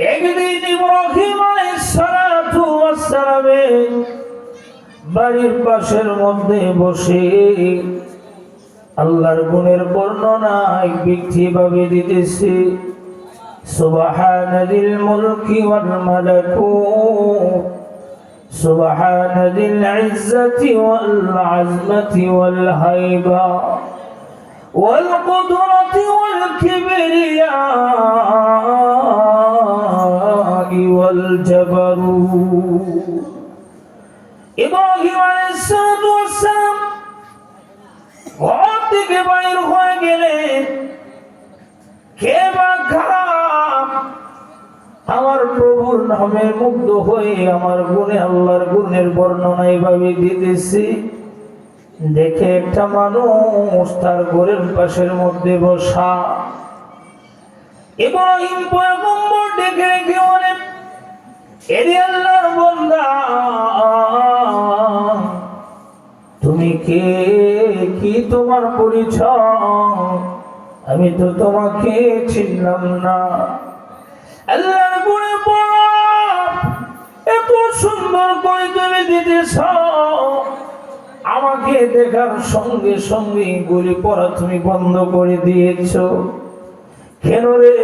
একদিন ইব্রাহিম আলাইহিসসালাতু বাড়ির পাশের মধ্যে বসে আল্লাহর গুণের বর্ণনায় এক ব্যক্তি ভাবে দিতেছে সুবহানাল মুলকি ওয়াল মালাকুত সুবহানাল ইজ্জাতি ওয়াল আজমতি ওয়াল হাইবা, ওয়াল কুদরতি ওয়াল কিবরিয়া। والجبروت إبراهيم عليه الصلاة والسلام ঘর থেকে বাইর হয়ে গেলেন কে বা খারাপ আমার প্রভুর নামে মুগ্ধ হয়ে আমার গুণে আল্লাহর গুণের বর্ণনা এইভাবে দিতেছি দেখে একটা মানুষ তার ঘরের পাশের মধ্যে বসা ইব্রাহিম পয়গম্বর ডেকে রেখে বলেন তুমি কে? কি তোমার পরিচয়? আমি তো তোমাকে চিনলাম না। আল্লাহর গুণে এত সুন্দর করে তুমি দিতেছ। আমাকে দেখার সঙ্গে সঙ্গে গুলি পড়া তুমি বন্ধ করে দিয়েছ। কেন রে?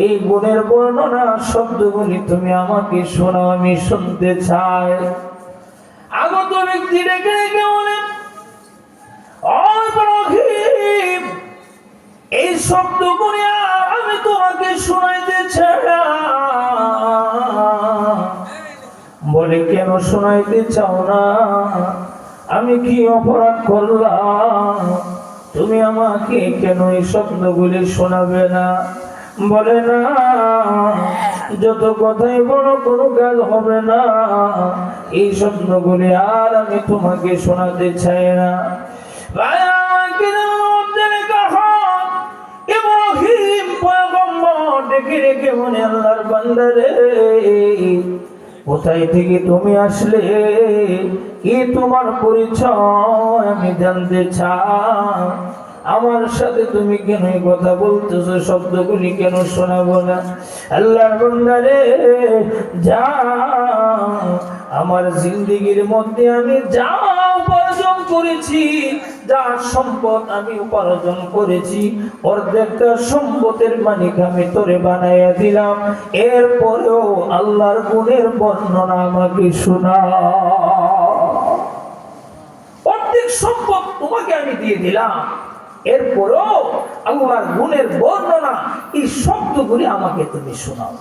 এই গুণের বর্ণনা শব্দগুলি তুমি আমাকে শোনাও আমি শুনতে চাই। আগত ব্যক্তি রেখে রেখে বলেন "ও ইব্রাহিম, এই শব্দগুলি আর আমি তোমাকে শোনাইতে। বলে কেন শোনাইতে চাও না? আমি কি অপরাধ করলাম? তুমি আমাকে কেন এই শব্দগুলি শোনাবে না? বলে না, যত কথাই বড় কোনো কাজ হবে না। এই শব্দগুলি আর আমি তোমাকে শোনাতে চাই না। ডেকে রেখে মনে আল্লাহর বান্দারে কোথায় থেকে তুমি আসলে? কি তোমার পরিচয় আমি জানতে চাই। আমার সাথে তুমি কেন কথা বলতেছো? শব্দগুলি কেন শোনাবো না? আল্লাহর বান্দারে, যা, আমার জিন্দিগির মধ্যে আমি যা উপার্জন করেছি, যা সম্পদ আমি উপার্জন করেছি, অর্ধেকটা সম্পদের মালিক আমি তোরে বানাইয়া দিলাম। এরপরেও আল্লাহর গুণের বর্ণনা আমাকে শোনা। অর্ধেক সম্পদ তোমাকে আমি দিয়ে দিলাম। এরপরেও আল্লাহর গুণের বর্ণনা এই শব্দগুলি আমাকে তুমি শোনাও।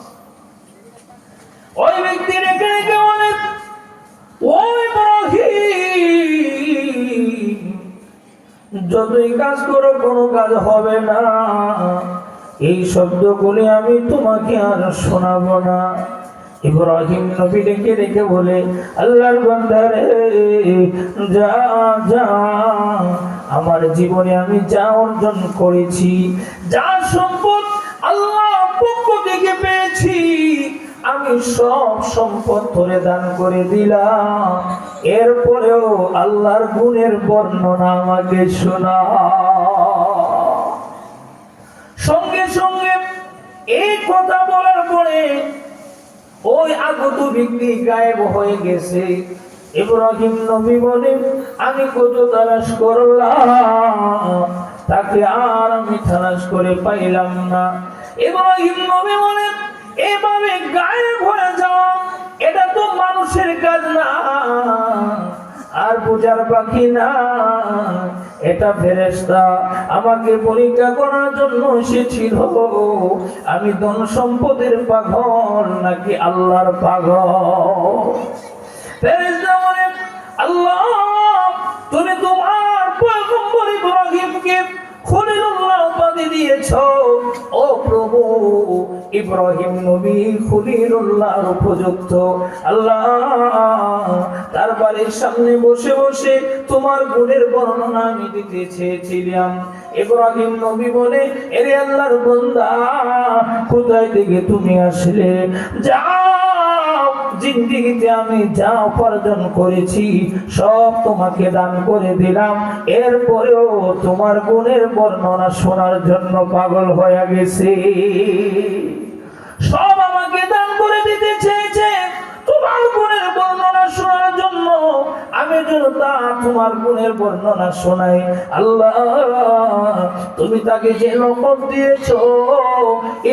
ওই ব্যক্তি রেখে রেখে বলে ওই যতই কাজ করো, কোনো কাজ হবে না। এই শব্দগুলি আমি তোমাকে আর শোনাবো না। ইব্রাহিম নবী ডেকে রেখে বলে, আল্লাহর বান্দারে, যা যা, আমার জীবনে আমি যা অর্জন করেছি, যা সম্পদ আল্লাহ পক্ষ থেকে পেয়েছি, আমি সব সম্পদ ধরে দান করে দিলাম। এরপরেও আল্লাহর গুণের বর্ণনা আমাকে শোনা। সঙ্গে সঙ্গে এই কথা বলার পরে ওই আগত ব্যক্তি গায়েব হয়ে গেছে। ইব্রাহিম নবী বলে, আমি কত তালাশ করলাম, তাকে আর আমি তালাশ করে পাইলাম না। ইব্রাহিম নবী বলে, এভাবে গায়েব হয়ে যাও, এটা তো মানুষের কাজ না। আর পূজার পাখি না। এটা ফেরেস্তা আমাকে পরীক্ষা করার জন্য এসেছিল। আমি ধন সম্পদের পাগল নাকি আল্লাহর পাগল? আল্লাহ, তুমি তোমার পয়গম্বর ইব্রাহিমকে ইব্রাহিম নবী খলিলুল্লাহর উপযুক্ত। আল্লাহ তার বাড়ির সামনে বসে বসে তোমার গুণের বর্ণনা আমি দিতে চেয়েছিলাম। ইব্রাহিম নবী বলে, এরে আল্লাহর বন্দা, কোথায় থেকে তুমি আসলে? যাও জিন্দিগিতে আমি যা উপার্জন করেছি, সব তোমাকে দান করে দিলাম। এরপরেও তোমার গুণের বর্ণনা শোনার জন্য পাগল হয়ে গেছে। তোমার গুণের বর্ণনা শোনাই। আল্লাহ তুমি তাকে যে লকব দিয়েছ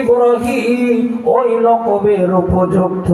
ইব্রাহিম ওই লকবের উপযুক্ত।